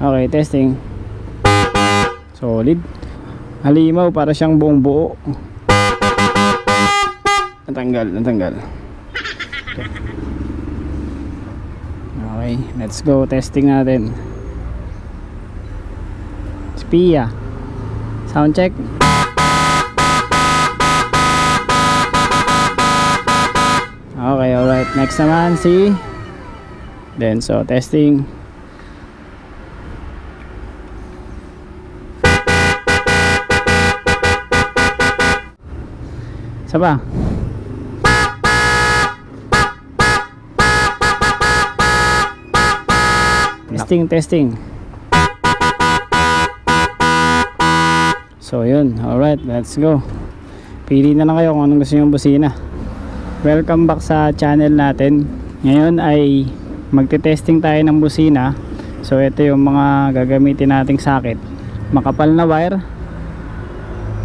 Okay, testing. Solid. Halimaw para siyang buong buo. Natanggal, natanggal. Okay. Let's go. Testing natin. Spia. Sound check. Okay, alright. Next naman si Denso. Testing. Isa pa. Testing, testing. So yun, alright, let's go. Pili na lang kayo kung anong gusto nyo busina. Welcome back sa channel natin. Ngayon ay magte-testing tayo ng busina. So ito yung mga gagamitin nating socket. Makapal na wire.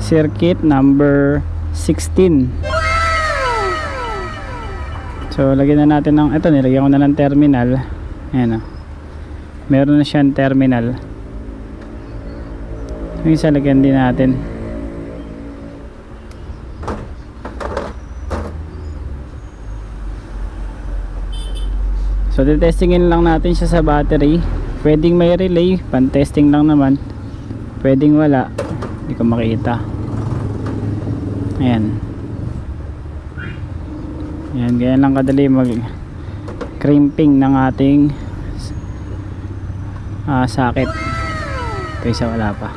Circuit number 16. So lagyan na natin ng ito nilagyan ko na ng terminal. Ayan o. Meron na siyang terminal. Yung isa lagyan din natin. So testingin lang natin siya sa battery. Pwedeng may relay, pan-testing lang naman. Pwedeng wala. Hindi ko makita. Ayan. Ayan, ganyan lang kadali mag crimping ng ating ah, socket. Kaysa wala pa.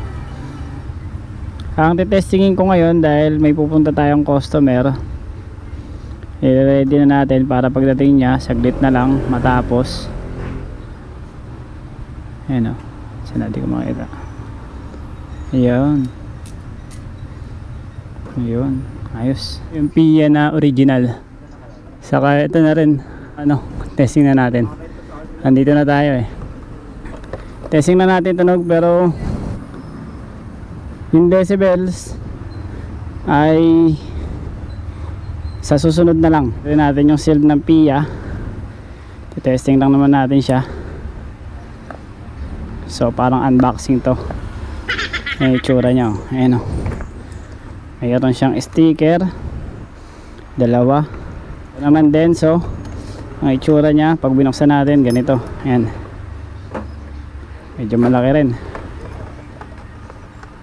Ang testingin ko ngayon dahil may pupunta tayong customer i-ready na natin para pagdating niya saglit na lang matapos ayan o saan natin ko makita ayun ayos. Yung piya na original. Saka ito na rin ano testing na natin. Andito na tayo eh. Testing na natin tunog pero yung decibels ay sa susunod na lang. Rin natin yung shield ng PIA. Testing lang naman natin siya. So parang unboxing to. Yung itsura nya oh. ayan o mayroon siyang sticker. Dalawa. Ito naman din so ang itsura nya pag binuksan natin ganito. Ayan. Medyo malaki rin.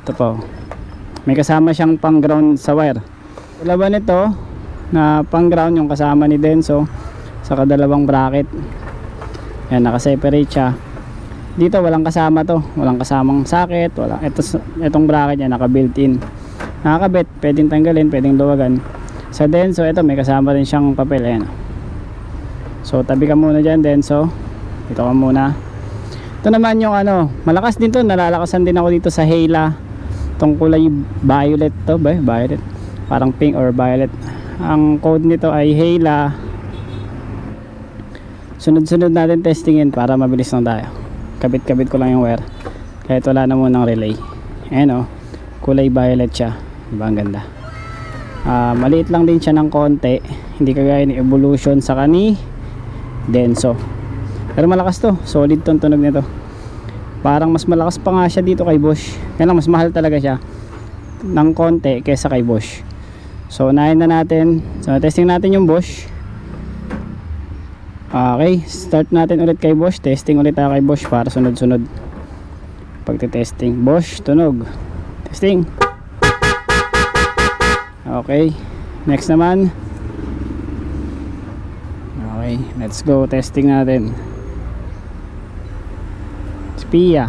Ito po. May kasama siyang pang ground sa wire. Dalawa nito na pang ground yung kasama ni Denso sa kadalawang bracket. Yan nakaseparate siya. Dito walang kasama to. Walang kasamang socket walang ito, itong bracket yan naka built in nakakabit. Pwedeng tanggalin pwedeng luwagan. Sa Denso ito may kasama rin siyang papel. Ayan. So tabi ka muna dyan Denso. Dito ka muna. Ito naman yung ano malakas din to. Nalalakasan din ako dito sa Hela itong kulay violet to ba? Violet? Parang pink or violet. Ang code nito ay Hela sunod-sunod natin testingin para mabilis lang tayo. Kabit-kabit ko lang yung wire kahit wala na munang relay. Ayan o kulay violet siya diba ang ganda Ah, maliit lang din siya ng konti hindi kagaya ni Evolution sa kani Denso pero malakas to solid tong tunog nito parang mas malakas pa nga siya dito kay Bosch yan lang mas mahal talaga siya ng konti kesa kay Bosch So, unahin na natin. So, testing natin yung Bosch. Okay, start natin ulit kay Bosch. Testing ulit tayo kay Bosch para sunod-sunod. Pagte-testing. Bosch, tunog. Testing. Okay, next naman. Okay, let's go. Testing natin. Spia.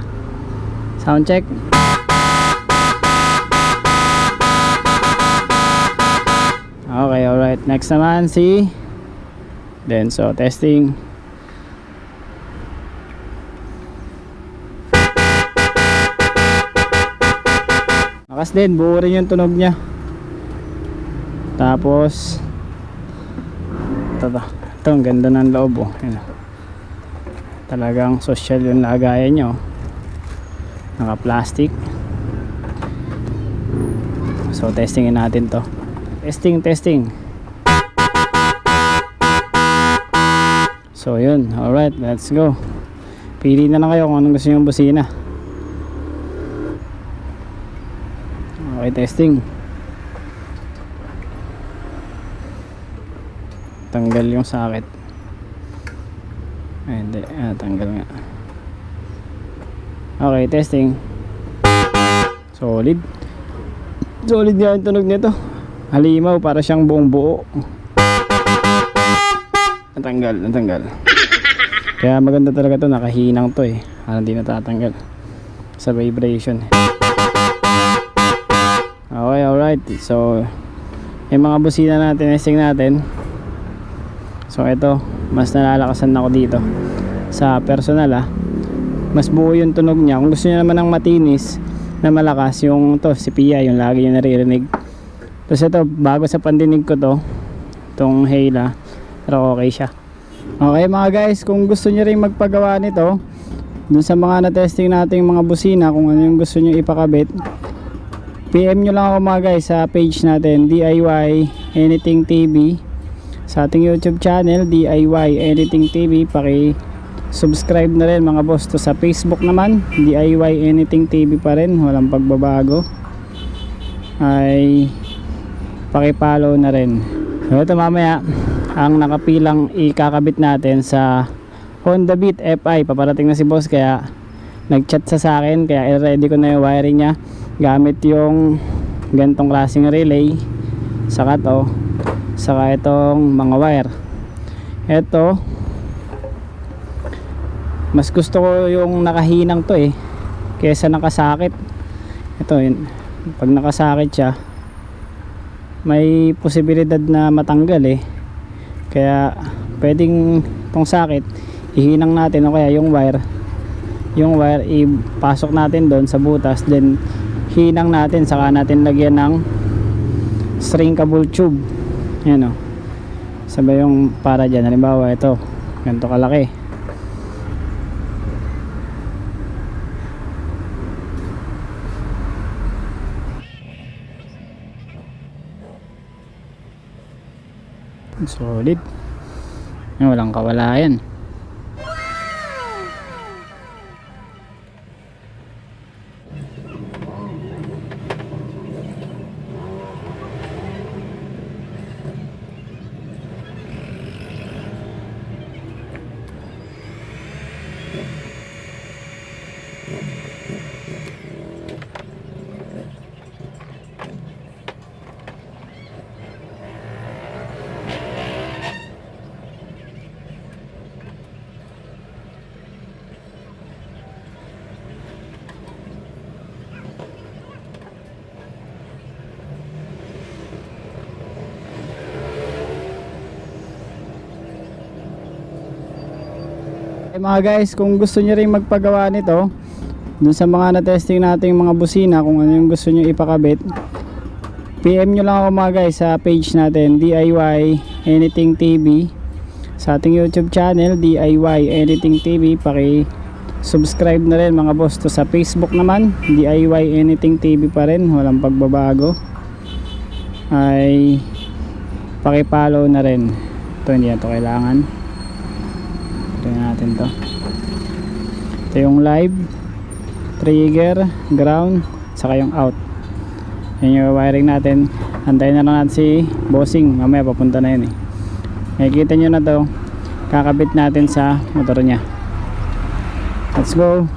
Sound check. Okay, alright. Next naman si Denso. Testing. Lakas din. Buo rin yung tunog niya. Tapos ito to. Ito, ang ganda ng loob oh. Talagang social yung lagayan nyo. Naka plastic. So testingin natin to. Testing, testing. So yun, alright, let's go. Pili na lang kayo kung anong gusto nyo busina. Okay, testing. Tanggal yung sakit. Ay, hindi. Ah, tanggal nga. Okay, testing. Solid. Solid nga yung tunog nito. Halimaw para siyang buong buo. Natanggal, natanggal. Kaya maganda talaga to nakahinang to eh. Parang hindi natatanggal. Sa vibration. Okay, alright. So, yung mga busina natin, testing natin. So, ito, mas nalalakasan ako dito. Sa personal ah. Mas buo yung tunog niya. Kung gusto niya naman ng matinis, na malakas, yung to, si Pia, yung lagi yung naririnig. Tapos ito, bago sa pandinig ko to, itong Hela, pero okay siya. Okay mga guys, kung gusto niyo rin magpagawa nito, dun sa mga na-testing nating mga busina, kung ano yung gusto niyo ipakabit, PM nyo lang ako mga guys sa page natin, DIY Anything TV. Sa ating YouTube channel, DIY Anything TV, paki subscribe na rin mga boss. To sa Facebook naman DIY Anything TV pa rin. Walang pagbabago. Ay pakipollow na rin. So ito mamaya ang nakapilang ikakabit natin sa Honda Beat FI paparating na si boss kaya nagchat sa sa akin kaya ready ko na yung wiring niya gamit yung gantong klaseng relay. Saka to saka itong mga wire. Ito mas gusto ko yung nakahinang to eh kesa nakasakit. Ito yun. Pag nakasakit siya may posibilidad na matanggal eh. Kaya pwedeng tong sakit ihinang natin o kaya yung wire yung wire ipasok natin doon sa butas then hinang natin saka natin lagyan ng shrinkable tube yan o sabay yung para dyan halimbawa ito ganito kalaki Solid. Yan, walang kawalayan. Eh, mga guys, kung gusto niyo rin magpagawa nito, dun sa mga na-testing nating mga busina, kung ano yung gusto niyo ipakabit, PM nyo lang ako mga guys sa page natin, DIY Anything TV. Sa ating YouTube channel, DIY Anything TV, paki subscribe na rin mga boss to sa Facebook naman, DIY Anything TV pa rin, walang pagbabago. Ay paki-follow na rin. Ito hindi na to kailangan. Tingnan natin to. Ito yung live, trigger, ground, saka yung out. Yan yung wiring natin. Antayin na lang natin si bossing. Mamaya papunta na yun eh. Nakikita nyo na to. Kakabit natin sa motor niya. Let's go.